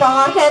Trời!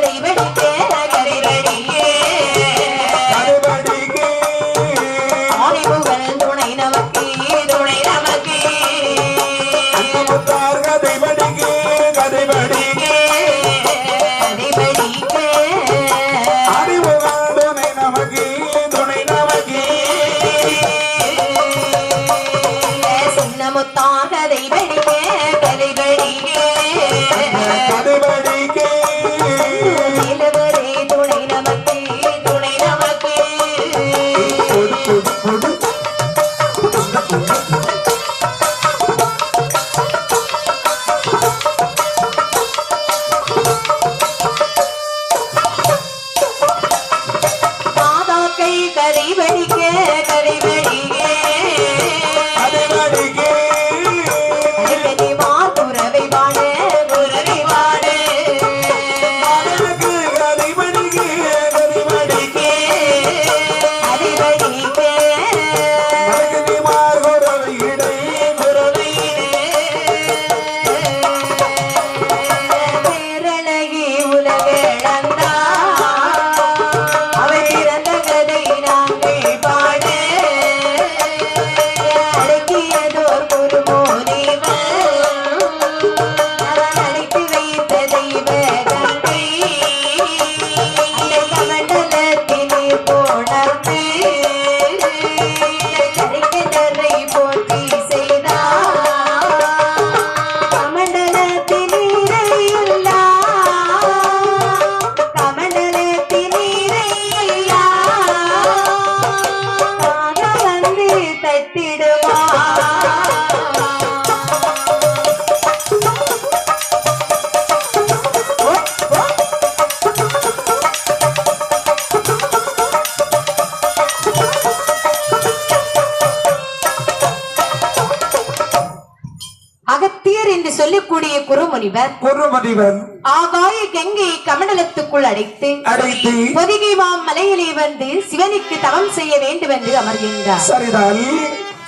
மாதாக்கை என்று சொல்லக்கூடிய குருமுனிவர் குருமதிவன் ஆகாய கங்கை கமண்டலத்துக்குள் அடைத்து அடைத்து பொதிகை மாம் மலையிலே வந்து சிவனுக்கு தவம் செய்ய வேண்டும் என்று அமர்கின்றார். சரிதான்.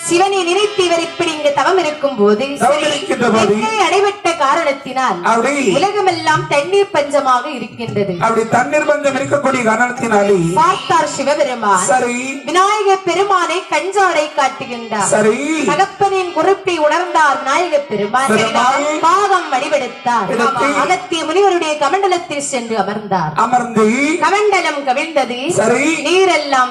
சிவனை நினைத்து இவர் இப்படி இங்கு தவம் இருக்கும் போது அடைபட்ட காரணத்தினால் உலகமெல்லாம் தண்ணீர் பஞ்சமாக இருக்கின்றது. அப்படி தண்ணீர் பஞ்சம் இருக்கக்கூடிய காரணத்தினாலே பார்த்தார் சிவபெருமான். சரி. விநாயக பெருமானை கஞ்சாடை காட்டுகின்றார். சரி. தகப்பனின் குறிப்பை உணர்ந்தார் விநாயக பெருமான். பாகம் வடிவெடுத்தார். அகத்திய முனிவருடைய கமண்டலத்தில் சென்று அமர்ந்தார். அமர்ந்து கமண்டலம் கவிழ்ந்தது. சரி. நீரெல்லாம்